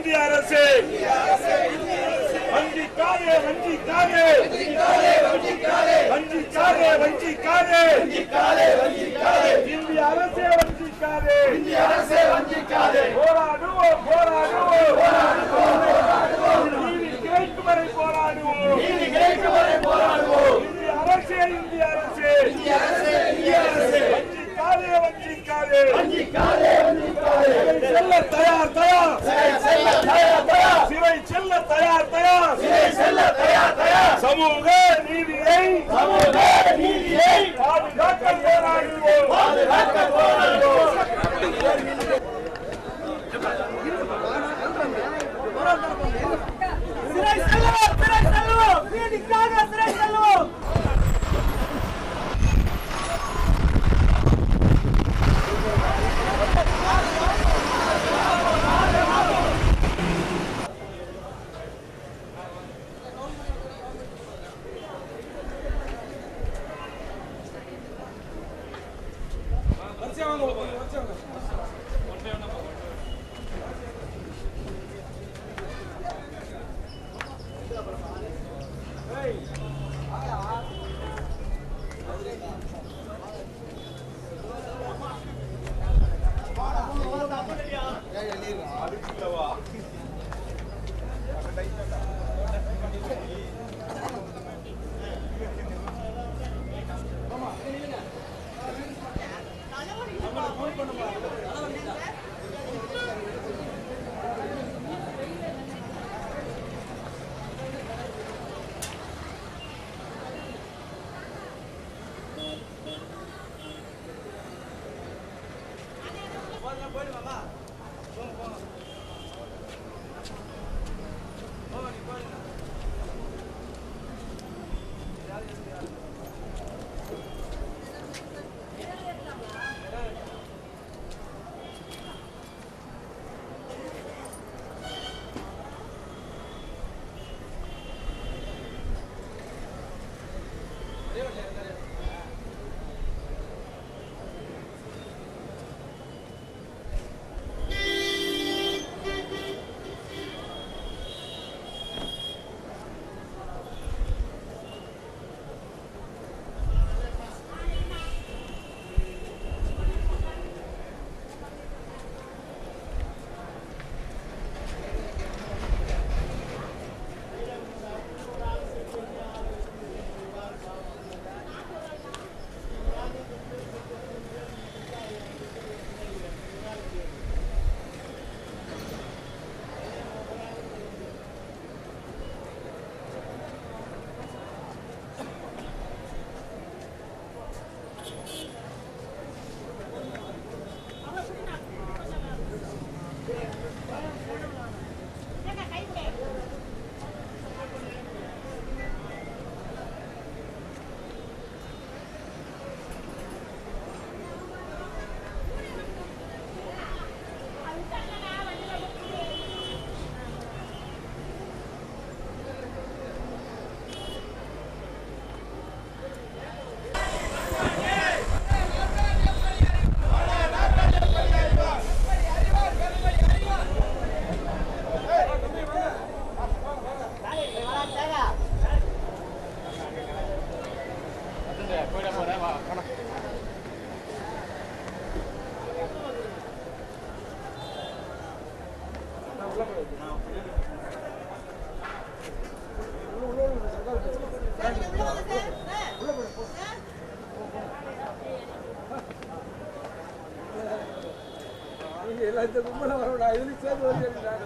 இந்திய அரசே. வஞ்சிக்காரே வஞ்சிக்காரே வஞ்சிக்காரே வஞ்சிக்காரே இந்திய அரசே வஞ்சிக்காரே இந்திய அரசே வஞ்சிக்காரே போராடுவோம் போராடுவோம். நீதி கிடைக்கும் வரை போராடுவோம். நீதி கிடைக்கும் வரை போராடுவோம் இந்திய அரசே இந்திய அரசே. இந்திய அரசே இந்திய அரசே வஞ்சிக்காரே வஞ்சிக்காரே வஞ்சிக்காரே வஞ்சிக்காரே செல்ல தயார் தயார். செல்ல தயார் தயார். சிறை செல்ல தயார் தயார். சிறை செல்ல தயார் தயார். சமூக நீதியை சமூக நீதியை பாதுகாக்க எல்லாத்தையும் கும்பல வரவிடா இதுல சேர்ந்து வந்து இருக்கு சார்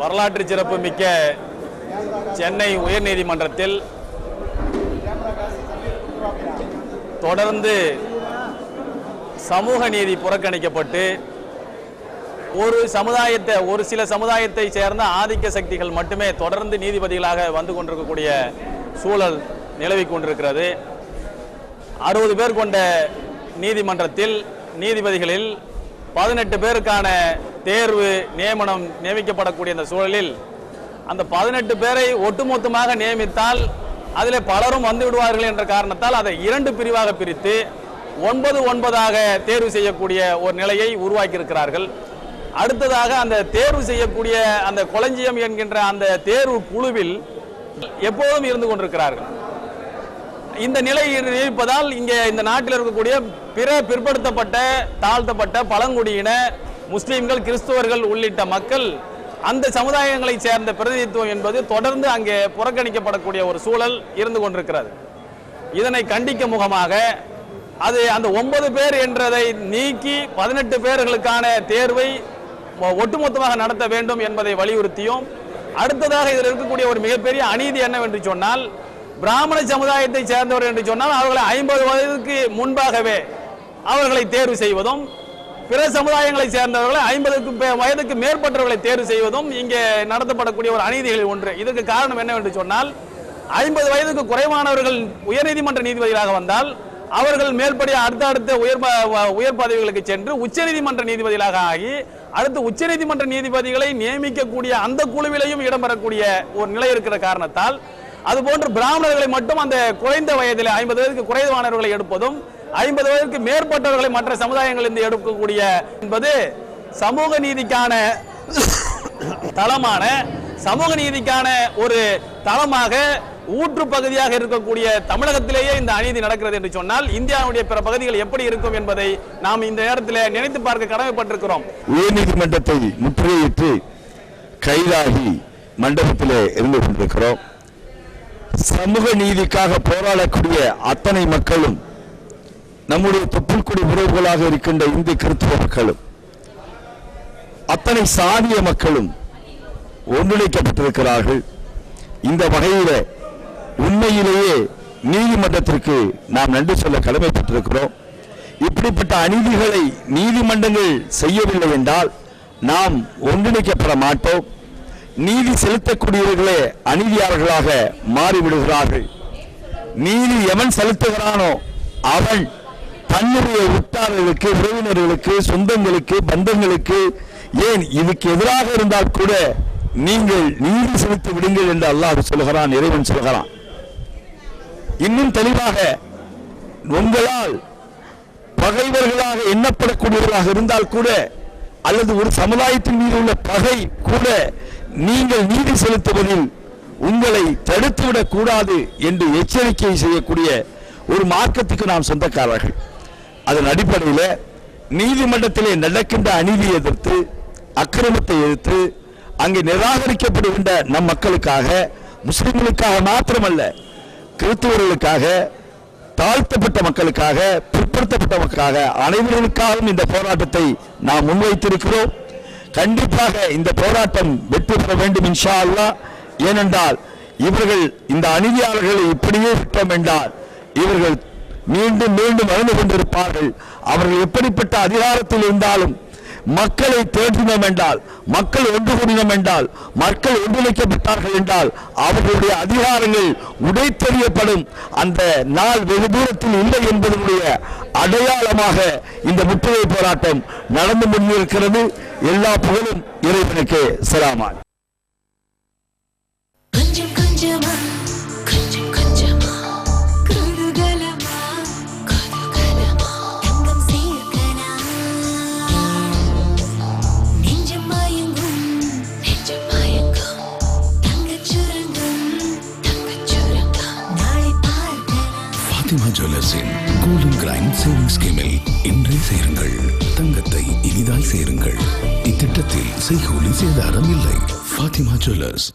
வரலாற்று சிறப்பு மிக்க சென்னை உயர்நீதிமன்றத்தில் தொடர்ந்து சமூக நீதி புறக்கணிக்கப்பட்டு ஒரு சமுதாயத்தை ஒரு சில சமுதாயத்தை சேர்ந்த ஆதிக்க சக்திகள் மட்டுமே தொடர்ந்து நீதிபதிகளாக வந்து கொண்டிருக்கக்கூடிய சூழல் நிலவி கொண்டிருக்கிறது. அறுபது பேர் கொண்ட நீதிமன்றத்தில் நீதிபதிகளில் பதினெட்டு பேருக்கான தேர்வு நியமனம் நியமிக்கப்படக்கூடிய இந்த சூழலில் அந்த பதினெட்டு பேரை ஒட்டுமொத்தமாக நியமித்தால் அதில் பலரும் வந்து விடுவார்கள் என்ற காரணத்தால் அதை இரண்டு பிரிவாக பிரித்து ஒன்பது ஒன்பதாக தேர்வு செய்யக்கூடிய ஒரு நிலையை உருவாக்கியிருக்கிறார்கள். அடுத்ததாக அந்த தேர்வு செய்யக்கூடிய அந்த கொளஞ்சியம் என்கின்ற அந்த தேர்வு குழுவில் எப்போதும் இருந்து கொண்டிருக்கிறார்கள். இந்த நிலை இருப்பதால் இங்கே இந்த நாட்டில் இருக்கக்கூடிய பிற பிற்படுத்தப்பட்ட தாழ்த்தப்பட்ட பழங்குடியின முஸ்லீம்கள் கிறிஸ்துவர்கள் உள்ளிட்ட மக்கள் அந்த சமுதாயங்களை சேர்ந்த பிரதிநிதித்துவம் என்பது தொடர்ந்து அங்கே புறக்கணிக்கப்படக்கூடிய ஒரு சூழல் இருந்து கொண்டிருக்கிறது. இதனை கண்டிக்க முகமாக அது அந்த ஒன்பது பேர் என்றதை நீக்கி பதினெட்டு பேர்களுக்கான தேர்வை ஒட்டுமொத்தமாக நடத்த வேண்டும் என்பதை வலியுறுத்தியும் அடுத்ததாக இதில் இருக்கக்கூடிய ஒரு மிகப்பெரிய அநீதி என்னவென்று சொன்னால் பிராமண சமுதாயத்தை சேர்ந்தவர் என்று சொன்னால் அவர்களை ஐம்பது வயதுக்கு முன்பாகவே அவர்களை தேர்வு செய்வதும் பிற சமுதாயங்களை சேர்ந்தவர்களை ஐம்பதுக்கு வயதுக்கு மேற்பட்டவர்களை தேர்வு செய்வதும் இங்கே நடத்தப்படக்கூடிய ஒரு அநீதிகளில் ஒன்று. இதற்கு காரணம் என்னவென்று சொன்னால் ஐம்பது வயதுக்கு குறைவானவர்கள் உயர்நீதிமன்ற நீதிபதிகளாக வந்தால் அவர்கள் மேற்படி அடுத்த அடுத்த உயர் ப- உயர் பதவிகளுக்கு சென்று உச்சநீதிமன்ற நீதிபதிகளாக ஆகி அடுத்து உச்சநீதிமன்ற நீதிபதிகளை நியமிக்கக்கூடிய அந்த குழுவிலையும் இடம்பெறக்கூடிய ஒரு நிலை இருக்கிற காரணத்தால் அதுபோன்று பிராமணர்களை மட்டும் அந்த குறைந்த வயதில் ஐம்பது வயதுக்கு குறைவானவர்களை எடுப்பதும் ஐம்பது வயதுக்கு மேற்பட்டவர்களை மற்ற சமுதாயங்களிலிருந்து எடுக்கக்கூடிய என்பது சமூக நீதிக்கான தளமான சமூக நீதிக்கான ஒரு தளமாக ஊற்று பகுதியாக இருக்கக்கூடிய தமிழகத்திலேயே இந்த அநீதி நடக்கிறது என்று சொன்னால் இந்தியாவுடைய பிற பகுதிகள் எப்படி இருக்கும் என்பதை நாம் இந்த நேரத்தில் நினைத்து பார்க்க கடமைப்பட்டிருக்கிறோம். உயர்நீதிமன்றத்தை முற்றுகையிட்டு கைதாகி மண்டபத்திலே இருந்து கொண்டிருக்கிறோம். சமூக நீதிக்காக போராடக்கூடிய அத்தனை மக்களும் நம்முடைய தொப்புள்குடி உறவுகளாக இருக்கின்ற இந்திய கிறிஸ்துவ மக்களும் அத்தனை சாதிய மக்களும் ஒன்றிணைக்கப்பட்டிருக்கிறார்கள். இந்த வகையில உண்மையிலேயே நீதிமன்றத்திற்கு நாம் நன்றி சொல்ல கடமைப்பட்டிருக்கிறோம். இப்படிப்பட்ட அநீதிகளை நீதிமன்றங்கள் செய்யவில்லை என்றால் நாம் ஒன்றிணைக்கப்பட மாட்டோம். நீதி செலுத்தக்கூடியவர்களே அநீதியாளர்களாக மாறிவிடுகிறார்கள். நீதி எவன் செலுத்துகிறானோ அவன் தன்னுடைய உற்றார்களுக்கு உறவினர்களுக்கு சொந்தங்களுக்கு பந்தங்களுக்கு ஏன் இதுக்கு எதிராக இருந்தால் கூட நீங்கள் நீதி செலுத்தி விடுங்கள் என்று அல்லாஹ் சொல்கிறான் இறைவன் சொல்கிறான். இன்னும் தெளிவாக உங்களால் பகைவர்களாக எண்ணப்படக்கூடியவர்களாக இருந்தால் கூட அல்லது ஒரு சமுதாயத்தின் மீது உள்ள பகை கூட நீங்கள் நீதி செலுத்துவதில் உங்களை தடுத்துவிடக் கூடாது என்று எச்சரிக்கை செய்யக்கூடிய ஒரு மார்க்கத்துக்கு நாம் சொந்தக்காரர்கள். அதன் அடிப்படையில் நீதிமன்றத்திலே நடக்கின்ற அநீதியை எதிர்த்து அக்கிரமத்தை எதிர்த்து அங்கே நிராகரிக்கப்படுகின்ற நம் மக்களுக்காக முஸ்லிம்களுக்காக மாத்திரமல்ல கிறிஸ்துவர்களுக்காக தாழ்த்தப்பட்ட மக்களுக்காக பிற்படுத்தப்பட்ட மக்களுக்காக அனைவர்களுக்காகவும் இந்த போராட்டத்தை நாம் முன்வைத்திருக்கிறோம். கண்டிப்பாக இந்த போராட்டம் வெற்றி பெற வேண்டும் இன்ஷா அல்லா ஏனென்றால் இவர்கள் இந்த அநீதியாளர்களை இப்படியே விட்டோம் என்றால் இவர்கள் மீண்டும் மீண்டும் அழிந்து கொண்டிருப்பார்கள். அவர்கள் எப்படிப்பட்ட அதிகாரத்தில் இருந்தாலும் மக்களை தேற்றினோம் என்றால் மக்கள் ஒன்று கூடினோம் என்றால் மக்கள் ஒன்றிணைக்கப்பட்டார்கள் என்றால் அவர்களுடைய அதிகாரங்கள் உடைத்தெறியப்படும். அந்த நாள் வெகு தூரத்தில் இல்லை என்பதனுடைய அடையாளமாக இந்த முற்றுகை போராட்டம் நடந்து முன்னிருக்கிறது எல்லா புகழும் இறைவனுக்கு. சிராமான் கொஞ்சம் கொஞ்சமா சேருங்கள். தங்கத்தை இனிதாய் சேருங்கள். இத்திட்டத்தில் செய்கூலி சேதாரம் இல்லை. Fathima jewellers.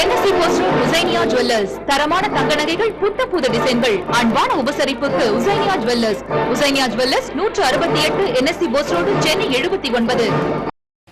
NSC post Husainiya jewellers தரமான தங்க நகைகள் புத்த புது டிசைன்கள். அன்பான உபசரிப்புக்கு உசைனியா ஜுவல்லர்ஸ் உசைனியா ஜுவல்லர்ஸ் நூற்று அறுபத்தி எட்டு என்எஸ்சி போஸ் ரோடு சென்னை எழுபத்தி ஒன்பது.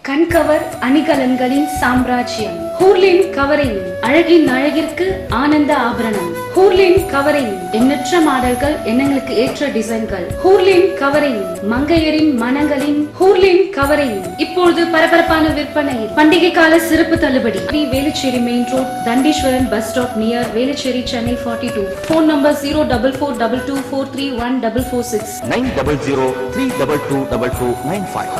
கண்கவர் அணிகலன்களின் சாம்ராஜ்யம். ஹூர்லின் கவரிங் அழகின் அழகிற்கு ஆனந்த ஆபரணம். ஹூர்லின் கவரிங். எண்ணற்ற மாடல்கள் எண்ணங்களுக்கு ஏற்ற டிசைன்கள். ஹூர்லின் கவரிங் மங்கையரின் மனங்களின் ஹூர்லின் கவரிங். இப்பொழுது பரபரப்பான விற்பனை. பண்டிகை கால சிறப்பு தள்ளுபடி. V Velachery main road Thandeeswaran bus stop near Velachery Chennai forty two phone number zero double four double two four three one double four six nine double zero three double two double two nine five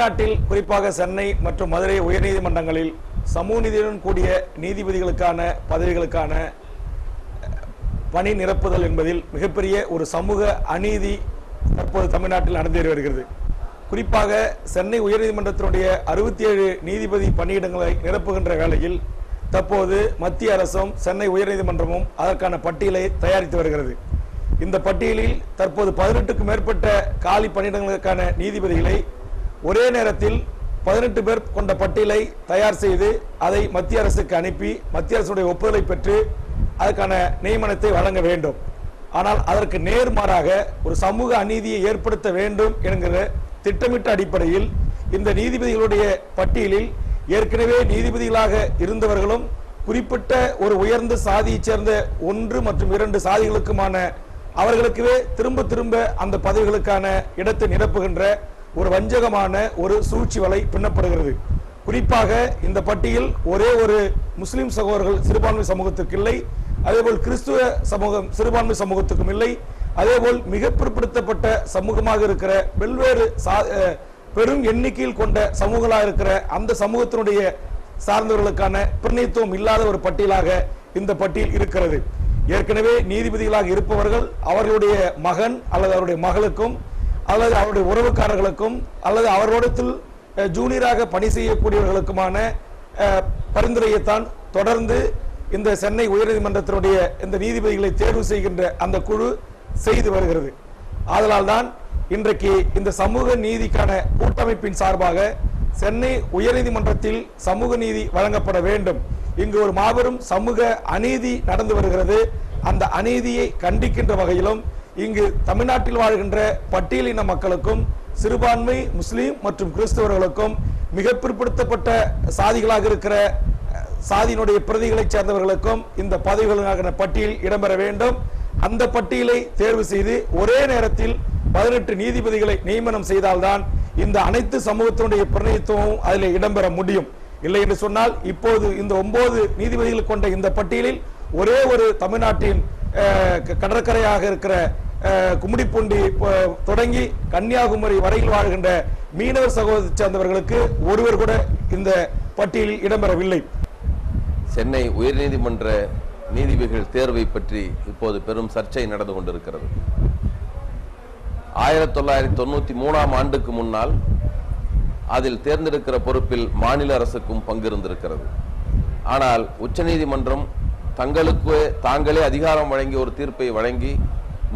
தமிழ்நாட்டில் குறிப்பாக சென்னை மற்றும் மதுரை உயர்நீதிமன்றங்களில் சமூக நீதியுடன் கூடிய நீதிபதிகளுக்கான பதவிகளுக்கான பணி நிரப்புதல் என்பதில் மிகப்பெரிய ஒரு சமூக அநீதி தற்போது தமிழ்நாட்டில் நடந்தேறி வருகிறது. குறிப்பாக சென்னை உயர்நீதிமன்றத்தினுடைய அறுபத்தி ஏழு நீதிபதி பணியிடங்களை நிரப்புகின்ற வேளையில் தற்போது மத்திய அரசும் சென்னை உயர்நீதிமன்றமும் அதற்கான பட்டியலை தயாரித்து வருகிறது. இந்த பட்டியலில் தற்போது பதினெட்டுக்கும் மேற்பட்ட காலி பணியிடங்களுக்கான நீதிபதிகளை ஒரே நேரத்தில் பதினெட்டு பேர் கொண்ட பட்டியலை தயார் செய்து அதை மத்திய அரசுக்கு அனுப்பி மத்திய அரசுடைய ஒப்புதலை பெற்று அதற்கான நியமனத்தை வழங்க வேண்டும். ஆனால் அதற்கு நேர்மாறாக ஒரு சமூக அநீதியை ஏற்படுத்த வேண்டும் என்கிற திட்டமிட்ட அடிப்படையில் இந்த நீதிபதிகளுடைய பட்டியலில் ஏற்கனவே நீதிபதிகளாக இருந்தவர்களும் குறிப்பிட்ட ஒரு உயர்ந்த சாதியைச் சேர்ந்த ஒன்று மற்றும் இரண்டு சாதிகளுக்குமான அவர்களுக்குவே திரும்ப திரும்ப அந்த பதவிகளுக்கான இடத்தை நிரப்புகின்ற ஒரு வஞ்சகமான ஒரு சூழ்ச்சி வலை பின்னப்படுகிறது. குறிப்பாக இந்த பட்டியல் ஒரே ஒரு முஸ்லிம் சகோதரர்கள் சிறுபான்மை சமூகத்திற்கு இல்லை அதேபோல் கிறிஸ்துவ சமூகம் சிறுபான்மை சமூகத்துக்கும் இல்லை அதேபோல் மிக பிற்படுத்தப்பட்ட சமூகமாக இருக்கிற வெவ்வேறு சா- பெரும் எண்ணிக்கையில் கொண்ட சமூகங்களாக இருக்கிற அந்த சமூகத்தினுடைய சார்ந்தவர்களுக்கான பிரணித்துவம் இல்லாத ஒரு பட்டியலாக இந்த பட்டியல் இருக்கிறது. ஏற்கனவே நீதிபதிகளாக இருப்பவர்கள் அவர்களுடைய மகன் அல்லது அவருடைய மகளுக்கும் அல்லது அவருடைய உறவுக்காரர்களுக்கும் அல்லது அவரோடத்தில் ஜூனியராக பணி செய்யக்கூடியவர்களுக்குமான பரிந்துரையைத்தான் தொடர்ந்து இந்த சென்னை உயர்நீதிமன்றத்தினுடைய இந்த நீதிபதிகளை தேர்வு செய்கின்ற அந்த குழு செய்து வருகிறது. ஆதலால் தான் இன்றைக்கு இந்த சமூக நீதிக்கான கூட்டமைப்பின் சார்பாக சென்னை உயர்நீதிமன்றத்தில் சமூக நீதி வழங்கப்பட வேண்டும். இங்கு ஒரு மாபெரும் சமூக அநீதி நடந்து வருகிறது. அந்த அநீதியை கண்டிக்கின்ற வகையிலும் இங்கு தமிழ்நாட்டில் வாழ்கின்ற பட்டியலின மக்களுக்கும் சிறுபான்மை முஸ்லீம் மற்றும் கிறிஸ்தவர்களுக்கும் மிக பிற்படுத்தப்பட்ட சாதிகளாக இருக்கிற சாதியினுடைய பிரதிகளைச் சேர்ந்தவர்களுக்கும் இந்த பதவிகளுக்கான பட்டியல் இடம்பெற வேண்டும். அந்த பட்டியலை தேர்வு செய்து ஒரே நேரத்தில் பதினெட்டு நீதிபதிகளை நியமனம் செய்தால்தான் இந்த அனைத்து சமூகத்தினுடைய பிரதிநிதித்துவமும் அதில் இடம்பெற முடியும். இல்லை என்று சொன்னால் இப்போது இந்த ஒன்பது நீதிபதிகள் கொண்ட இந்த பட்டியலில் ஒரே ஒரு தமிழ்நாட்டின் கடற்கரையாக இருக்கிற அஹ், கும்மிடிப்பூண்டி தொடங்கி கன்னியாகுமரி வரையில் வாழ்கின்ற மீனவர் சகோதரத்தை சேர்ந்தவர்களுக்கு ஒருவர் கூட இந்த பட்டியலில் இடம்பெறவில்லை. சென்னை உயர்நீதிமன்ற நீதிபதிகள் தேர்வை பற்றி இப்போது பெரும் சர்ச்சை நடந்து கொண்டிருக்கிறது. ஆயிரத்தி தொள்ளாயிரத்தி தொண்ணூத்தி மூணாம் ஆண்டுக்கு முன்னால் அதில் தேர்ந்தெடுக்கிற பொறுப்பில் மாநில அரசுக்கும் பங்கு இருந்திருக்கிறது ஆனால் உச்சநீதிமன்றம் தங்களுக்கு தாங்களே அதிகாரம் வழங்கி ஒரு தீர்ப்பை வழங்கி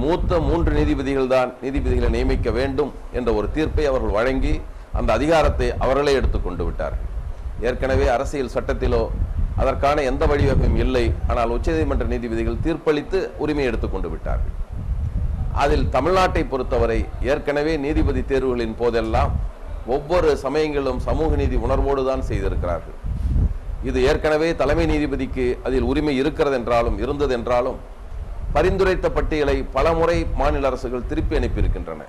மூத்த மூன்று நீதிபதிகள் தான் நீதிபதிகளை நியமிக்க வேண்டும் என்ற ஒரு தீர்ப்பை அவர்கள் வழங்கி அந்த அதிகாரத்தை அவர்களே எடுத்துக்கொண்டு விட்டார்கள். ஏற்கனவே அரசியல் சட்டத்திலோ அதற்கான எந்த வழிவகையும் இல்லை. ஆனால் உச்சநீதிமன்ற நீதிபதிகள் தீர்ப்பளித்து உரிமை எடுத்துக்கொண்டு விட்டார்கள். அதில் தமிழ்நாட்டை பொறுத்தவரை ஏற்கனவே நீதிபதி தேர்வுகளின் போதெல்லாம் ஒவ்வொரு சமயங்களும் சமூக நீதி உணர்வோடு தான் செய்திருக்கிறார்கள். இது ஏற்கனவே தலைமை நீதிபதிக்கு அதில் உரிமை இருக்கிறது என்றாலும் இருந்தது என்றாலும் பரிந்துரைத்த பட்டியலை பலமுறை மாநில அரசுகள் திருப்பி அனுப்பியிருக்கின்றன.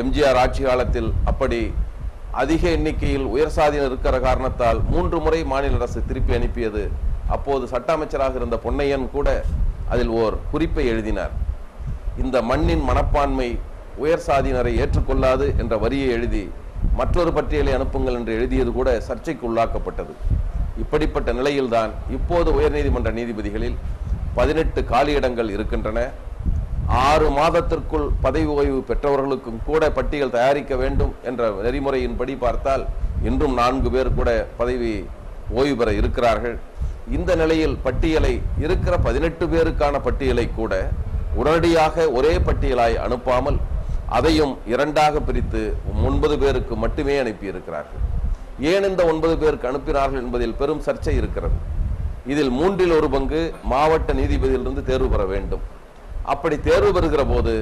எம்ஜிஆர் ஆட்சி காலத்தில் அப்படி அதிக எண்ணிக்கையில் உயர் சாதியினர் இருக்கிற காரணத்தால் மூன்று முறை மாநில அரசு திருப்பி அனுப்பியது. அப்போது சட்ட அமைச்சராக இருந்த பொன்னையன் கூட அதில் ஓர் குறிப்பை எழுதினார். இந்த மண்ணின் மனப்பான்மை உயர் சாதியினரை ஏற்றுக்கொள்ளாது என்ற வரியை எழுதி மற்றொரு பட்டியலை அனுப்புங்கள் என்று எழுதியது கூட சர்ச்சைக்கு உள்ளாக்கப்பட்டது இப்படிப்பட்ட நிலையில்தான் இப்போது உயர்நீதிமன்ற நீதிபதிகளில் பதினெட்டு காலியிடங்கள் இருக்கின்றன. ஆறு மாதத்திற்குள் பதவி ஓய்வு பெற்றவர்களுக்கும் கூட பட்டியல் தயாரிக்க வேண்டும் என்ற நெறிமுறையின்படி பார்த்தால் இன்றும் நான்கு பேர் கூட பதவி ஓய்வு பெற இருக்கிறார்கள். இந்த நிலையில் பட்டியலை இருக்கிற பதினெட்டு பேருக்கான பட்டியலை கூட உடனடியாக ஒரே பட்டியலாய் அனுப்பாமல் அதையும் இரண்டாக பிரித்து ஒன்பது பேருக்கு மட்டுமே அனுப்பியிருக்கிறார்கள். ஏன் இந்த ஒன்பது பேருக்கு அனுப்பினார்கள் என்பதில் பெரும் சர்ச்சை இருக்கிறது. இதில் மூன்றில் ஒரு பங்கு மாவட்ட நீதிபதியிலிருந்து தேர்வு பெற வேண்டும். அப்படி தேர்வு பெறுகிற போது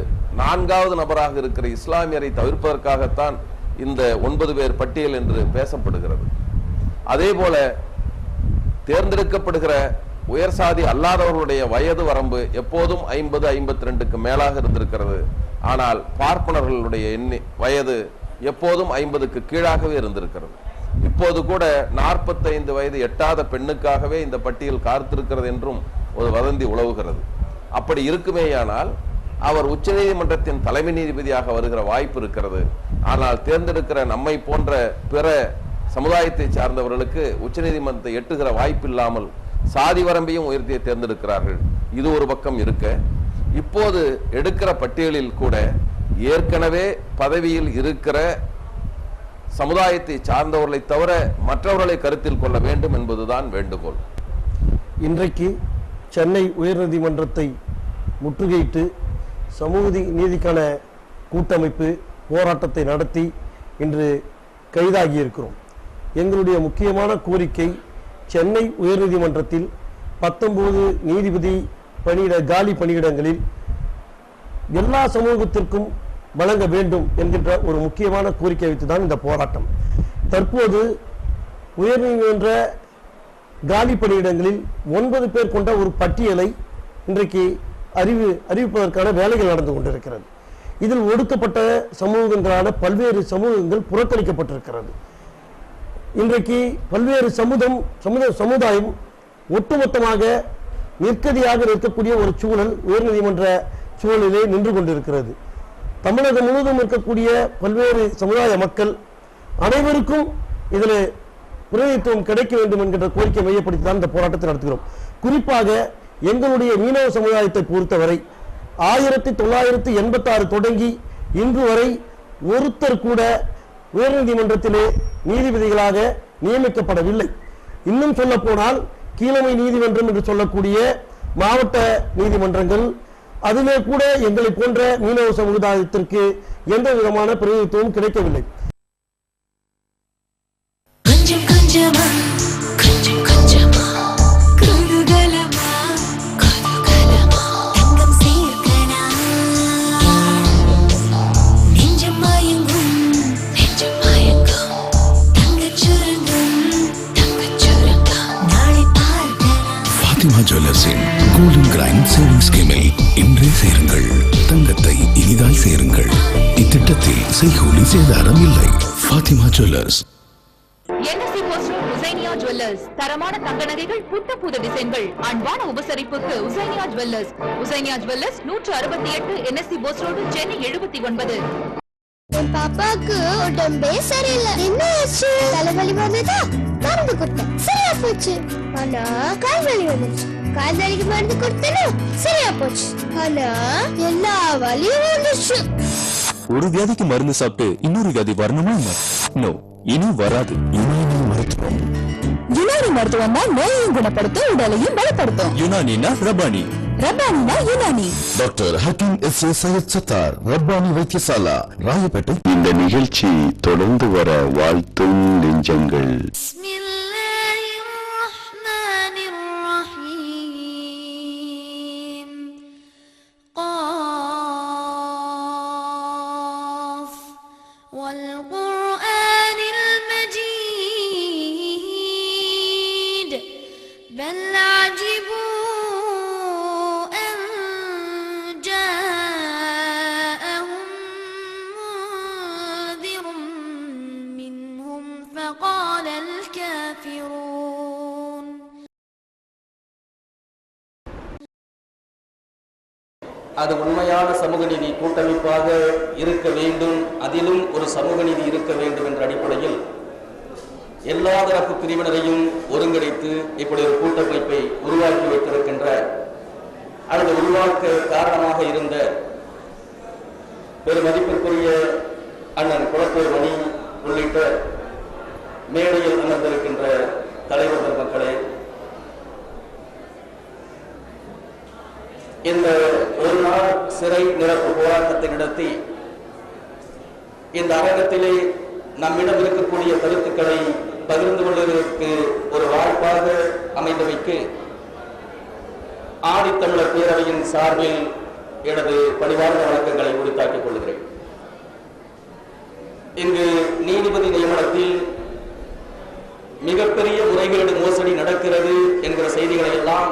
நான்காவது நபராக இருக்கிற இஸ்லாமியரை தவிர்ப்பதற்காகத்தான் இந்த ஒன்பது பேர் பட்டியல் என்று பேசப்படுகிறது. அதே போல தேர்ந்தெடுக்கப்படுகிற உயர் சாதி அல்லாதவர்களுடைய வயது வரம்பு எப்போதும் ஐம்பது ஐம்பத்தி ரெண்டுக்கு மேலாக இருந்திருக்கிறது. ஆனால் பார்ப்பனர்களுடைய எண்ணி வயது எப்போதும் ஐம்பதுக்கு கீழாகவே இருந்திருக்கிறது. இப்போது கூட நாற்பத்தைந்து வயது எட்டாத பெண்ணுக்காகவே இந்த பட்டியல் காத்திருக்கிறது என்றும் ஒரு வதந்தி உழவுகிறது அப்படி இருக்குமேயானால் அவர் உச்சநீதிமன்றத்தின் தலைமை நீதிபதியாக வருகிற வாய்ப்பு இருக்கிறது. ஆனால் தேர்ந்தெடுக்கிற நம்மை போன்ற பிற சமுதாயத்தை சார்ந்தவர்களுக்கு உச்சநீதிமன்றத்தை எட்டுகிற வாய்ப்பு இல்லாமல் சாதி வரம்பையும் உயர்த்திய தேர்ந்தெடுக்கிறார்கள். இது ஒரு பக்கம் இருக்க. இப்போது எடுக்கிற பட்டியலில் கூட ஏற்கனவே பதவியில் இருக்கிற சமுதாயத்தை சார்ந்தவர்களை தவிர மற்றவர்களை கருத்தில் கொள்ள வேண்டும் என்பதுதான் வேண்டுகோள். இன்றைக்கு சென்னை உயர்நீதிமன்றத்தை முற்றுகையிட்டு சமூக நீதிக்கான கூட்டமைப்பு போராட்டத்தை நடத்தி இன்று கைதாகி இருக்கிறோம் எங்களுடைய முக்கியமான கோரிக்கை சென்னை உயர்நீதிமன்றத்தில் பத்தொன்பது நீதிபதி பணியிட காலி பணியிடங்களில் எல்லா சமூகத்திற்கும் வழங்க வேண்டும் என்கின்ற ஒரு முக்கியமான கோரிக்கை வைத்து தான் இந்த போராட்டம். தற்போது உயர்நீதிமன்ற காலி பணியிடங்களில் ஒன்பது பேர் கொண்ட ஒரு பட்டியலை இன்றைக்கு அறிவு அறிவிப்பதற்கான வேலைகள் நடந்து கொண்டிருக்கிறது. இதில் ஒடுக்கப்பட்ட சமூகங்களான பல்வேறு சமூகங்கள் புறக்கணிக்கப்பட்டிருக்கிறது. இன்றைக்கு பல்வேறு சமுதம் சமுத சமுதாயம் ஒட்டுமொத்தமாக நிற்கதியாக நிற்கக்கூடிய ஒரு சூழல் உயர்நீதிமன்ற சூழலிலே நின்று கொண்டிருக்கிறது. தமிழகம் முழுவதும் இருக்கக்கூடிய பல்வேறு சமுதாய மக்கள் அனைவருக்கும் இதில் பிரதிநிதித்துவம் கிடைக்க வேண்டும் என்கின்ற கோரிக்கை மையப்படுத்தி தான் இந்த போராட்டத்தை நடத்துகிறோம். குறிப்பாக எங்களுடைய மீனவ சமுதாயத்தை பொறுத்தவரை ஆயிரத்தி தொள்ளாயிரத்தி எண்பத்தி ஆறு தொடங்கி இன்று வரை ஒருத்தர் கூட உயர்நீதிமன்றத்திலே நீதிபதிகளாக நியமிக்கப்படவில்லை. இன்னும் சொல்ல போனால் கீழமை நீதிமன்றம் என்று சொல்லக்கூடிய மாவட்ட நீதிமன்றங்கள் அதிலே கூட எங்களை போன்ற மீனவ சமுதாயத்திற்கு எந்த விதமான பிரதிநிதித்துவம் கிடைக்கவில்லை. ஜுவல்லர்ஸின் கோல்டன் கிரைண்ட் சேவிங் ஸ்கீமில் இன்றே சேருங்கள். தங்கத்தை இனிதாய் சேருங்கள். இத்திட்டத்தில் செய்கூலி சேதாரம் இல்லை. ஃபாத்திமா ஜுவல்லர்ஸ். தரமான தங்க நகைகள் புத்த புது டிசைன்கள். அன்பான உபசரிப்புக்கு உசைனியா ஜுவல்லர்ஸ் உசைனியா ஜுவல்லர்ஸ் நூற்று அறுபத்தி எட்டு என்எஸ்சி போஸ்ட் ரோடு சென்னை எழுபத்தி ஒன்பது. என் பாப்பாக்கு உடம்பே சரியில்லை. என்ன ஆச்சு? தலைவலி வந்ததா? மருந்து கொடுத்தேன். சரியா போச்சு. ஆனா கால் வலி வந்துச்சு. கால் வலிக்கு மருந்து கொடுத்தேனா? சரியா போச்சு ஆனா எல்லா வலியும் வந்துச்சு ஒரு வியாதிக்கு மருந்து சாப்பிட்டு இன்னொரு வியாதி வரணுமா என்ன? நோ இனி வராது. யுனானி மருத்துவம். யுனானி மருத்துவம் தான் நோயையும் குணப்படுத்தும் உடலையும் பலப்படுத்தும். யுனானினா Rabbani. ரபானினா Unani. Doctor Hakeem S A Syed Sattar Rabbani Vaidyasala Royapettah. இந்த நிகழ்ச்சி தொடர்ந்து வர வாழ்த்தும் நெஞ்சங்கள். சமூக நீதி கூட்டமைப்பாக இருக்க வேண்டும் அதிலும் ஒரு சமூக நீதி இருக்க வேண்டும் என்ற அடிப்படையில் எல்லா தரப்பு பிரிவினரையும் ஒருங்கிணைத்து இப்படி ஒரு கூட்டமைப்பை உருவாக்கி வைத்திருக்கின்ற அல்லது உருவாக்க காரணமாக இருந்த பெருமதிப்பிற்குரிய அண்ணன் குளத்தூர் மணி உள்ளிட்ட மேடையில் அமர்ந்திருக்கின்ற தலைவர்கள் மக்களே இந்த சிறை நிரப்பு போராட்டத்தை நடத்தி இந்த அரங்கத்திலே நம்மிடம் இருக்கக்கூடிய கருத்துக்களை பகிர்ந்து கொள்வதற்கு ஒரு வாய்ப்பாக அமைந்தமைக்கு ஆதித்தமிழர் பேரவையின் சார்பில் எனது பணிவார்ந்த வணக்கங்களை உரித்தாக்கிக் கொள்கிறேன். இங்கு நீதிபதி நியமனத்தில் மிகப்பெரிய முறைகேடு மோசடி நடக்கிறது என்கிற செய்திகளை எல்லாம்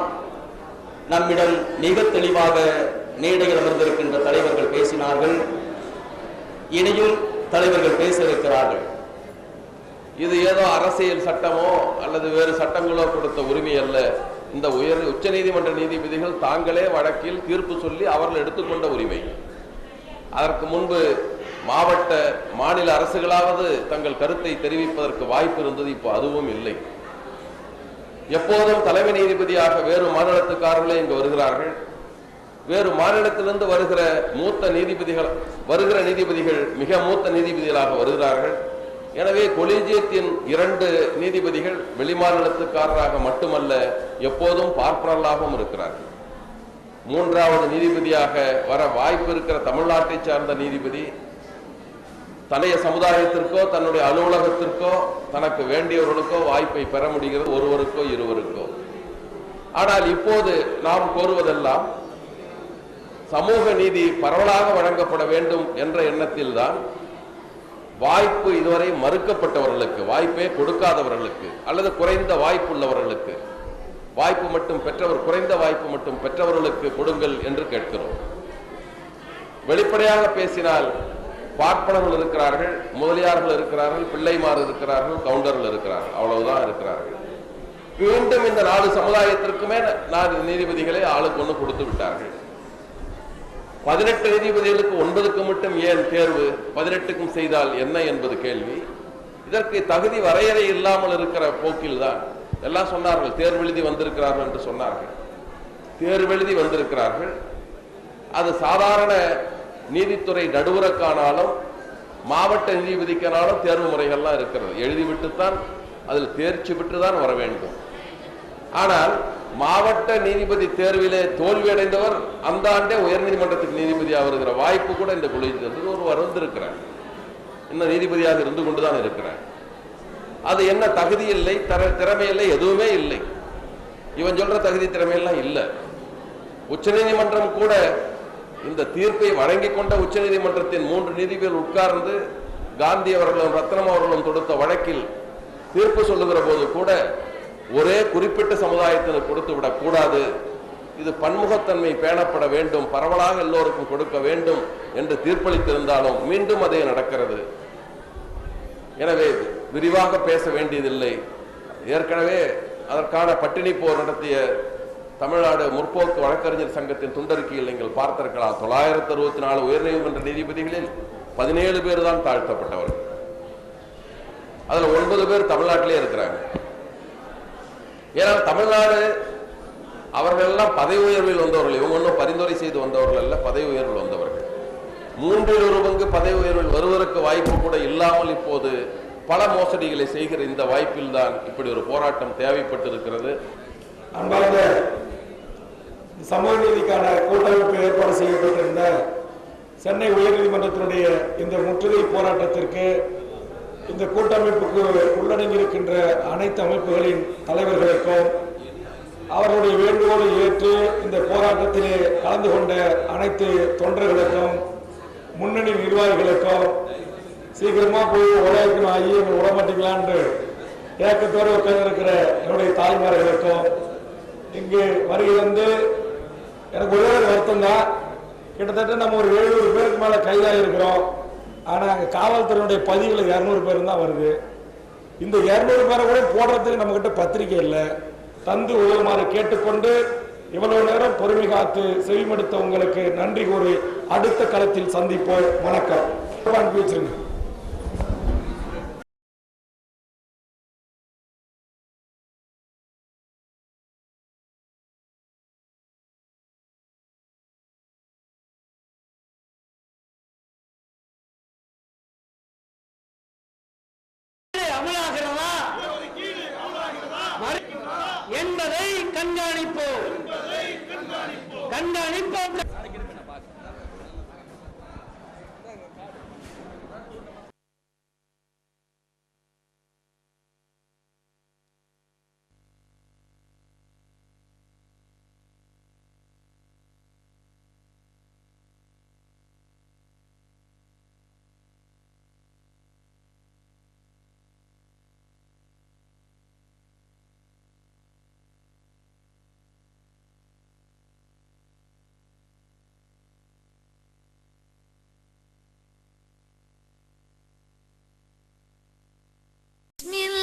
நம்மிடம் மிக தெளிவாக மேடையில் அமர்ந்திருக்கின்ற தலைவர்கள் பேசினார்கள். இனியும் தலைவர்கள் பேச இருக்கிறார்கள் இது ஏதோ அரசியல் சட்டமோ அல்லது வேறு சட்டங்களோ கொடுத்த உரிமை அல்ல. இந்த உயர் உச்ச நீதிமன்ற நீதிபதிகள் தாங்களே வழக்கில் தீர்ப்பு சொல்லி அவர்கள் எடுத்துக்கொண்ட உரிமை. அதற்கு முன்பு மாவட்ட மாநில அரசுகளாவது தங்கள் கருத்தை தெரிவிப்பதற்கு வாய்ப்பு இருந்தது இப்போ அதுவும் இல்லை. எப்போதும் தலைமை நீதிபதியாக வேறு மாநிலத்துக்காரர்களே இங்கு வருகிறார்கள். வேறு மாநிலத்திலிருந்து வருகிற மூத்த நீதிபதிகள் வருகிற நீதிபதிகள் மிக மூத்த நீதிபதிகளாக வருகிறார்கள். எனவே கொலிஜியத்தின் இரண்டு நீதிபதிகள் வெளிமாநிலத்துக்காரராக மட்டுமல்ல எப்போதும் பார்ப்பனர்களாகவும் இருக்கிறார்கள். மூன்றாவது நீதிபதியாக வர வாய்ப்பு இருக்கிற தமிழ்நாட்டை சார்ந்த நீதிபதி தன்னைய சமுதாயத்திற்கோ தன்னுடைய அலுவலகத்திற்கோ தனக்கு வேண்டியவர்களுக்கோ வாய்ப்பை பெற முடிகிறது ஒருவருக்கோ இருவருக்கோ. ஆனால் இப்போது நாம் கோருவதெல்லாம் சமூக நீதி பரவலாக வழங்கப்பட வேண்டும் என்ற எண்ணத்தில்தான் வாய்ப்பு இதுவரை மறுக்கப்பட்டவர்களுக்கு வாய்ப்பே கொடுக்காதவர்களுக்கு அல்லது குறைந்த வாய்ப்பு உள்ளவர்களுக்கு வாய்ப்பு மட்டும் பெற்றவர் குறைந்த வாய்ப்பு மட்டும் பெற்றவர்களுக்கு கொடுங்கள் என்று கேட்கிறோம். வெளிப்படையாக பேசினால் பார்ப்பனர்கள் இருக்கிறார்கள் முதலியார்கள் இருக்கிறார்கள் பிள்ளைமார் இருக்கிறார்கள் கவுண்டர்கள் இருக்கிறார்கள் அவ்வளவுதான் இருக்கிறார்கள். மீண்டும் இந்த நாலு சமுதாயத்திற்குமே நான் நீதிபதிகளை ஆளுக்கு ஒன்று கொடுத்து விட்டார்கள். பதினெட்டு நீதிபதிகளுக்கு ஒன்பதுக்கு மட்டும் ஏன் தேர்வு? பதினெட்டுக்கும் செய்தால் என்ன என்பது கேள்வி. இதற்கு தகுதி வரையறை இல்லாமல் இருக்கிற போக்கில் தான் எல்லாம் சொன்னார்கள். தேர்வெழுதி வந்திருக்கிறார்கள் என்று சொன்னார்கள். தேர்வெழுதி வந்திருக்கிறார்கள். அது சாதாரண நீதித்துறை நடுவருக்கானாலும் மாவட்ட நீதிபதிக்கானாலும் தேர்வு முறைகள்லாம் இருக்கிறது. எழுதிவிட்டுத்தான் அதில் தேர்ச்சி பெற்று தான் வர வேண்டும். ஆனால் மாவட்ட நீதிபதி தேர்விலே தோல்வி அடைந்தவர் அந்த ஆண்டே உயர்நீதிமன்றத்துக்கு நீதிபதியாக வருகிற வாய்ப்பு கூட இந்த குழுவில் ஒருவர் வந்திருக்கிறார். இன்னும் நீதிபதியாக இருந்து கொண்டுதான் இருக்கிறார். அது என்ன தகுதி இல்லை தர திறமை இல்லை எதுவுமே இல்லை. இவன் சொல்ற தகுதி திறமை எல்லாம் இல்லை உச்சநீதிமன்றம் கூட இந்த தீர்ப்பை வழங்கி கொண்ட உச்சநீதிமன்றத்தின் மூன்று நீதிபதிகள் உட்கார்ந்து காந்தி அவர்களும் ரத்னம் அவர்களும் தொடுத்த வழக்கில் தீர்ப்பு சொல்லுகிற போது கூட ஒரே குறிப்பிட்ட சமுதாயத்தில் கொடுத்து விடக் கூடாது இது பன்முகத்தன்மை பேணப்பட வேண்டும். பரவலாக எல்லோருக்கும் கொடுக்க வேண்டும் என்று தீர்ப்பளித்திருந்தாலும் மீண்டும் அதே நடக்கிறது. எனவே விரிவாக பேச வேண்டியதில்லை. ஏற்கனவே அதற்கான பட்டினி போர் நடத்திய தமிழ்நாடு முற்போக்கு வழக்கறிஞர் சங்கத்தின் துண்டறிக்கையில் நீங்கள் பார்த்திருக்கலாம். தொள்ளாயிரத்தி அறுபத்தி நாலு உயர்நீதிமன்ற நீதிபதிகளில் பதினேழு பேர் தான் தாழ்த்தப்பட்டவர்கள். அதுல ஒன்பது பேர் தமிழ்நாட்டிலே இருக்கிறாங்க. ஏன்னா தமிழ்நாடு அவர்கள் எல்லாம் பதவி உயர்வில் வந்தவர்கள். இவங்க ஒன்றும் பரிந்துரை செய்து வந்தவர்கள் அல்ல பதவி உயர்வில் வந்தவர்கள். மூன்றில் ஒரு பங்கு பதவி உயர்வில் வருவதற்கு வாய்ப்பு கூட இல்லாமல் இப்போது பல மோசடிகளை செய்கிற இந்த வாய்ப்பில் தான் இப்படி ஒரு போராட்டம் தேவைப்பட்டிருக்கிறது. அன்பார்ந்த சமூக நீதிக்கான கூட்டமைப்பு ஏற்பாடு செய்யப்பட்டிருந்த சென்னை உயர்நீதிமன்றத்தினுடைய இந்த முற்றுகை போராட்டத்திற்கு இந்த கூட்டமைப்புக்கு உள்ளடங்கியிருக்கின்ற அனைத்து அமைப்புகளின் தலைவர்களுக்கும் அவர்களுடைய வேண்டுகோளை ஏற்று இந்த போராட்டத்திலே கலந்து கொண்ட அனைத்து தொண்டர்களுக்கும் முன்னணி நிர்வாகிகளுக்கும் சீக்கிரமா போய் உலகத்தின் ஆகி நம்ம விட மாட்டீங்களான்னு ஏக்கத்தோடு உட்கார்ந்திருக்கிற என்னுடைய தாய்மார்களுக்கும் இங்கு வருகிறது எனக்கு ஒரே ஒரு வருத்தம் தான் கிட்டத்தட்ட நம்ம ஒரு எழுநூறு பேருக்கு மேல கைதாக இருக்கிறோம் ஆனால் அங்கே காவல்துறையினுடைய பதிவில் இரநூறு பேர் தான் வருது. இந்த இரநூறு பேரை கூட போடுறதுக்கு நம்மக்கிட்ட பத்திரிக்கை இல்லை. தந்து உதவுமாறு கேட்டுக்கொண்டு இவ்வளவு நேரம் பொறுமை காத்து செவிமடுத்த உங்களுக்கு நன்றி கூறி அடுத்த களத்தில் சந்திப்போம். வணக்கம். அனுப்பி வச்சிருங்க என்பதை கண்காணிப்போம் கண்காணிப்போம் me